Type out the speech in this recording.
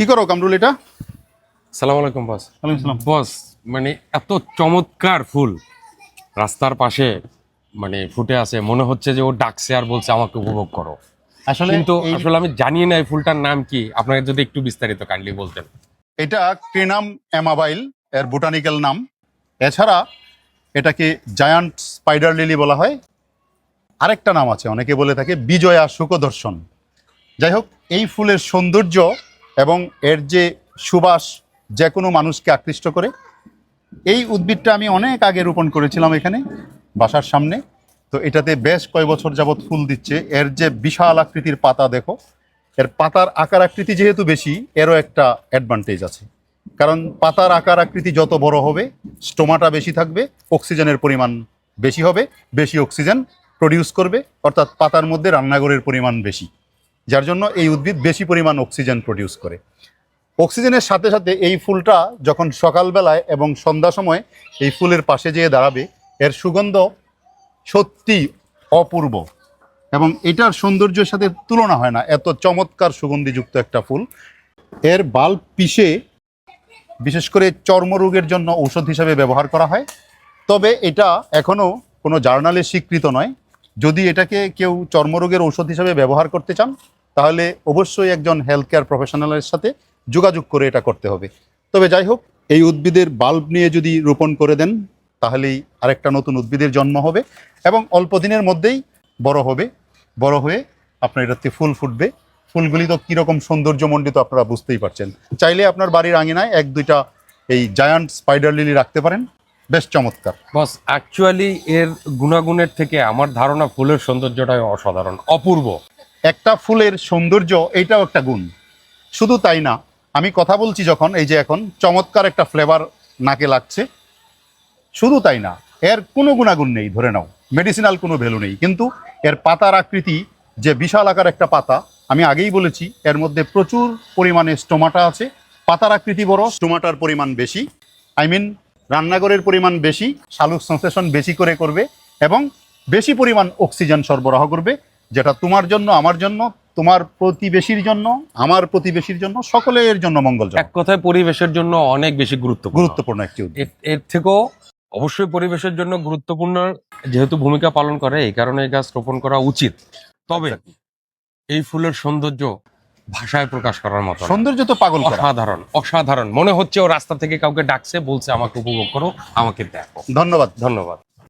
কি করো কামরুল এটা? সালাম আলাইকুম বস। বস মানে এত চমৎকার ফুল। রাস্তার পাশে মানে ফুটে আছে মনে হচ্ছে যে ও ডাকছে আর বলছে আমাকে উপভোগ করো। আসলে কিন্তু আসলে আমি জানি না এই ফুলটার নাম কি। আপনাকে যদি একটু বিস্তারিত কাইন্ডলি বলতেন। এটা ক্রেনাম অ্যামাবাইল এর বোটানিক্যাল নাম। এছাড়া এটাকে জায়ান্ট স্পাইডার লিলি বলা হয়। আরেকটা নাম আছে অনেকে বলে থাকে বিজয়া সুখদর্শন যাই হোক এই ফুলের সৌন্দর্য এবং এর যে সুবাস যে কোনো মানুষকে আকৃষ্ট করে, এই উদ্ভিদটা আমি অনেক আগে রোপণ করেছিলাম এখানে, বাসার সামনে। তো এটাতে বেশ কয় বছর যাবৎ ফুল দিচ্ছে। এর যে বিশাল আকৃতির পাতা দেখো, এর পাতার আকার আকৃতি যেহেতু বেশি, এরও একটা অ্যাডভান্টেজ আছে। কারণ পাতার আকার আকৃতি যত বড় হবে, স্টোমাটা বেশি থাকবে, অক্সিজেনের পরিমাণ বেশি হবে, বেশি অক্সিজেন প্রডিউস করবে, অর্থাৎ পাতার মধ্যে রান্নাঘরের পরিমাণ বেশি। যার জন্য এই উদ্ভিদ বেশি পরিমাণ অক্সিজেন প্রডিউস করে। অক্সিজেনের সাথে সাথে এই ফুলটা যখন সকালবেলায় এবং সন্ধ্যা সময় এই ফুলের পাশে যেয়ে দাঁড়াবে, এর সুগন্ধ সত্যি অপূর্ব এবং এটার সৌন্দর্যের সাথে তুলনা হয় না। এত চমৎকার সুগন্ধিযুক্ত একটা ফুল। এর বাল্ব পিষে বিশেষ করে চর্মরোগের জন্য ঔষধ হিসাবে ব্যবহার করা হয়। তবে এটা এখনও কোনো জার্নালে স্বীকৃত নয়। যদি এটাকে কেউ চর্মরোগের ঔষধ হিসাবে ব্যবহার করতে চান তাহলে অবশ্যই একজন হেলথ কেয়ার প্রফেশনালের সাথে যোগাযোগ করে এটা করতে হবে। তবে যাই হোক, এই উদ্ভিদের বাল্ব নিয়ে যদি রোপণ করে দেন, তাহলেই আরেকটা নতুন উদ্ভিদের জন্ম হবে এবং অল্প দিনের মধ্যেই বড় হবে। বড় হয়ে আপনার এটাতে ফুল ফুটবে। ফুলগুলি তো কীরকম সৌন্দর্যমণ্ডিত আপনারা বুঝতেই পারছেন। চাইলে আপনার বাড়ির আঙিনায় এক দুইটা এই জায়ান্ট স্পাইডার লিলি রাখতে পারেন। বেশ চমৎকার। বস অ্যাকচুয়ালি এর গুণাগুণের থেকে আমার ধারণা ফুলের সৌন্দর্যটাই অসাধারণ, অপূর্ব। একটা ফুলের সৌন্দর্য এইটাও একটা গুণ। শুধু তাই না, আমি কথা বলছি যখন, এই যে এখন চমৎকার একটা ফ্লেভার নাকে লাগছে। শুধু তাই না, এর কোনো গুণাগুণ নেই, ধরে নাও। মেডিসিনাল কোনো ভ্যালু নেই, কিন্তু এর পাতার আকৃতি, যে বিশাল আকার একটা পাতা, আমি আগেই বলেছি, এর মধ্যে প্রচুর পরিমাণে স্টোমাটা আছে। পাতার আকৃতি বড়, স্টোমাটার পরিমাণ বেশি। আই মিন রান্নাঘরের পরিমাণ বেশি, শালুক সংশ্লেষণ বেশি করে করবে এবং বেশি পরিমাণ অক্সিজেন সরবরাহ করবে। যেটা তোমার জন্য আমার জন্য তোমার প্রতিবেশীর জন্য আমার প্রতিবেশীর জন্য সকলের জন্য মঙ্গলজনক। এক কথায় পরিবেশের জন্য অনেক বেশি গুরুত্বপূর্ণ। গুরুত্বপূর্ণ একটি এর- এর থেকেও অবশ্যই পরিবেশের জন্য গুরুত্বপূর্ণ যেহেতু ভূমিকা পালন করে এই কারণে এই গাছ রোপণ করা উচিত। তবে এই ফুলের সৌন্দর্য ভাষায় প্রকাশ করার মতো সৌন্দর্য তো পাগল অসাধারণ অসাধারণ। মনে হচ্ছে ও রাস্তা থেকে কাউকে ডাকছে বলছে আমাকে উপভোগ করো আমাকে দেখো। ধন্যবাদ। ধন্যবাদ।